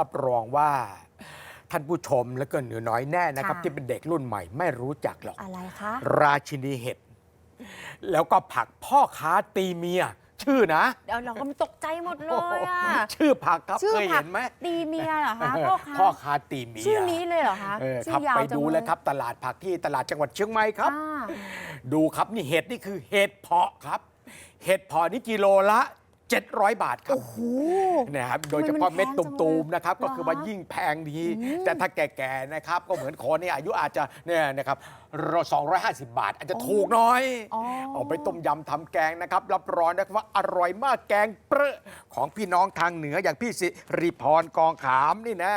รับรองว่าท่านผู้ชมและก็เหนือน้อยแน่นะครับ ค่ะ ที่เป็นเด็กรุ่นใหม่ไม่รู้จักหรอก อะไรคะ ราชินีเห็ด แล้วก็ผักพ่อค้าตีเมีย ชื่อนะเดี๋ยวเราก็ตกใจหมดเลยอะ ชื่อผักครับชื่อเคยผัเห็นไหมตีเมียเหรอคะพ่อค้าพ่อค้าตีเมียชื่อนี้เลยเหรอคะเออชื่ครับอยาวไปจังดูเลยครับ ตลาดผักที่ตลาดจังหวัดเชียงใหม่ครับ อ่าดูครับนี่เห็ดนี่คือเห็ดเพาะครับ เห็ดเพาะนี่กิโลละ 700 บาทครับโอ้โหนะครับทำไมโดยเฉพาะมันแพงเม็ดจังตุมเลยๆนะครับก็เหรอคือว่าคะยิ่งแพงดีอืมแต่ถ้าแก่ๆนะครับก็เหมือนคนเนี่ยอายุอาจจะเนี่ยนะครับ250บาท อาจจะถูกหน้อยอ๋อเอาไปต้มยำทำแกงนะครับ รับรองนะครับว่าอร่อยมากแกงเปรอะของพี่น้องทางเหนืออย่างพี่สิริพรกองขามนี่นะ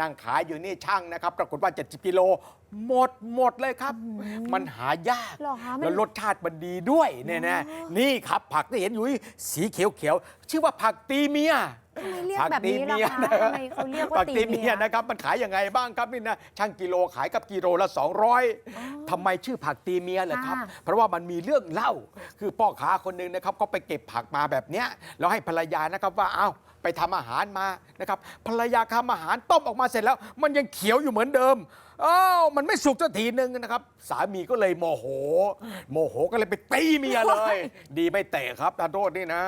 นั่งขายอยู่นี่ช่างนะครับปรากฏว่า 70กิโล หมดหมดเลยครับ มันหายาก เหรอคะมัน แล้วรสชาติมันดีด้วยเนี่ยนะนี่ครับผักที่เห็นอยู่นี่สีเขียวๆชื่อว่าผักตีเมีย ทำไมเรียกแบบนี้ล่ะคะผักทำไมเขาเรียกว่าผักตีตีเมีเมียย นะครับมันขายยังไงบ้างครับนี่นะช่างกิโลขายกับกิโลละ 200ทำไมชื่อผักตีเมียเหรอครับ ค่ะเพราะว่ามันมีเรื่องเล่า คือพ่อค้าคนหนึ่งนะครับก็ไปเก็บผักมาแบบเนี้ยแล้วให้ภรรยานะครับว่าเอ้าไปทำอาหารมานะครับภรรยาทำอาหารต้มออกมาเสร็จแล้ว มันยังเขียวอยู่เหมือนเดิมอ้าวมันไม่สุกสักทีนึงนะครับ สามีก็เลยโมโห โมโหก็เลยไปตีเมียเลย ดีไม่เตะครับตาโทษนี่นะ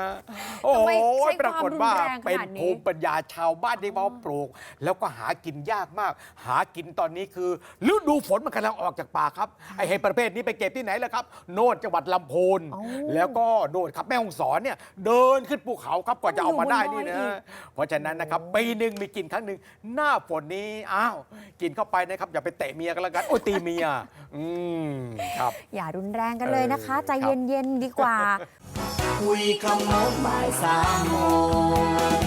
โอ้ทำโหไมใช้ปรากฏว่าความรุนแรงขนาดนี้เป็นภูมิปัญญาชาวบ้านที่เขาปลูก แล้วก็หากินยากมาก หากินตอนนี้คือฤดูฝนมันกำลังออกจากป่าครับไอเห็ดประเภทนี้ไปเก็บที่ไหนล่ะครับ โน่นจังหวัดลำพูนอ๋อแล้วก็โน่นครับแม่ฮ่องสอนเนี่ยเดินขึ้นภูเขาครับกว่าจะเอามาได้นี่อยู่บนดนะอยอีกเพราะฉะนั้นนะครับปีหนึ่งมีกินครั้งหนึ่งหน้าฝนนี้อ้าวกินเข้าไปนะครับอย่าไปเตะเมียกันแล้วกันโอ้ยตีเมียอืมครับอย่ารุนแรงกันเลยนะคะเออใจครับเย็นๆดีกว่า คุยคำโมงบ่ายสามโมง